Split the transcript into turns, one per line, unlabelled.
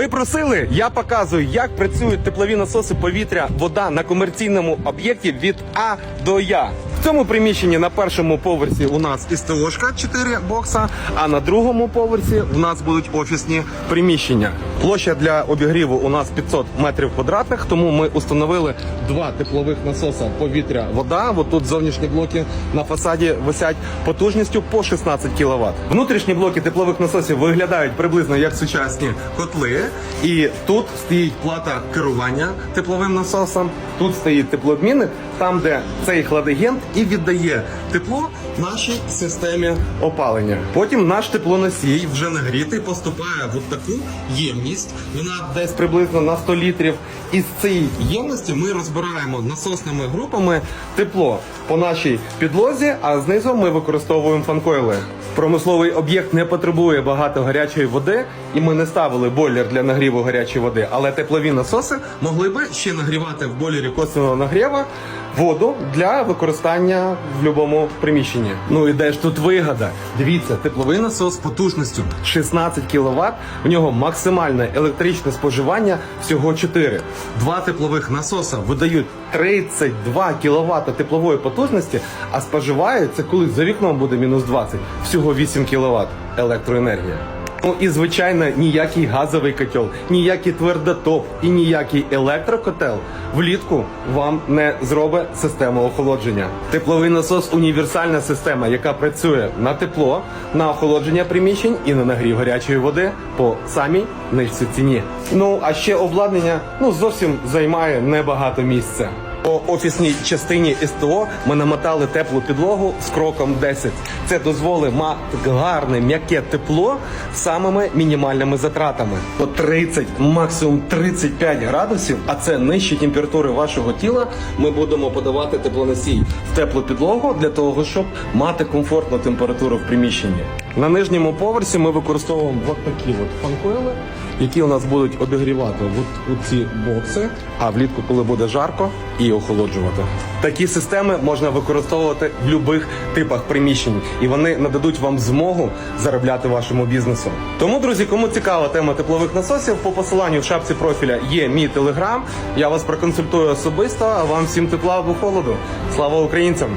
Ви просили, я показую, як працюють теплові насоси повітря, вода на комерційному об'єкті від А до Я. В цьому приміщенні на першому поверсі у нас СТОшка 4 бокса, а на другому поверсі у нас будуть офісні приміщення. Площа для обігріву у нас 500 метрів квадратних, тому ми установили два теплових насоса повітря вода. От тут зовнішні блоки на фасаді висять потужністю по 16 кВт. Внутрішні блоки теплових насосів виглядають приблизно як сучасні котли. І тут стоїть плата керування тепловим насосом. Тут стоїть теплообмінник, там де цей хладагент і віддає тепло нашій системі опалення. Потім наш теплоносій вже нагрітий поступає в таку ємність. Вона десь приблизно на 100 літрів. І з цієї ємності ми розбираємо насосними групами тепло по нашій підлозі, а знизу ми використовуємо фанкойли. Промисловий об'єкт не потребує багато гарячої води, і ми не ставили бойлер для нагріву гарячої води, але теплові насоси могли би ще нагрівати в бойлері косвенного нагріва воду для використання в будь-якому приміщенні. Ну і де ж тут вигода? Дивіться, тепловий насос потужністю 16 кВт, в нього максимальне електричне споживання всього 4. Два теплових насоса видають 32 кВт теплової потужності, а споживають це коли за вікном буде мінус 20, всього 8 кВт електроенергія. Ну і звичайно, ніякий газовий котел, ніякий твердотоп і ніякий електрокотел влітку вам не зробить систему охолодження. Тепловий насос універсальна система, яка працює на тепло, на охолодження приміщень і на нагрів гарячої води по самій нижчій ціні. Ну а ще обладнання ну зовсім займає небагато місця. По офісній частині СТО ми намотали теплу підлогу з кроком 10. Це дозволить мати гарне м'яке тепло з самими мінімальними затратами. По 30, максимум 35 градусів, а це нижчі температури вашого тіла. Ми будемо подавати теплоносій в теплу підлогу для того, щоб мати комфортну температуру в приміщенні. На нижньому поверсі ми використовуємо от такі от фанкойли, які у нас будуть обігрівати от у ці бокси, а влітку, коли буде жарко, і охолоджувати. Такі системи можна використовувати в будь-яких типах приміщень, і вони нададуть вам змогу заробляти вашому бізнесу. Тому, друзі, кому цікава тема теплових насосів, по посиланню в шапці профіля є мій телеграм. Я вас проконсультую особисто. А вам всім тепла або холоду. Слава українцям!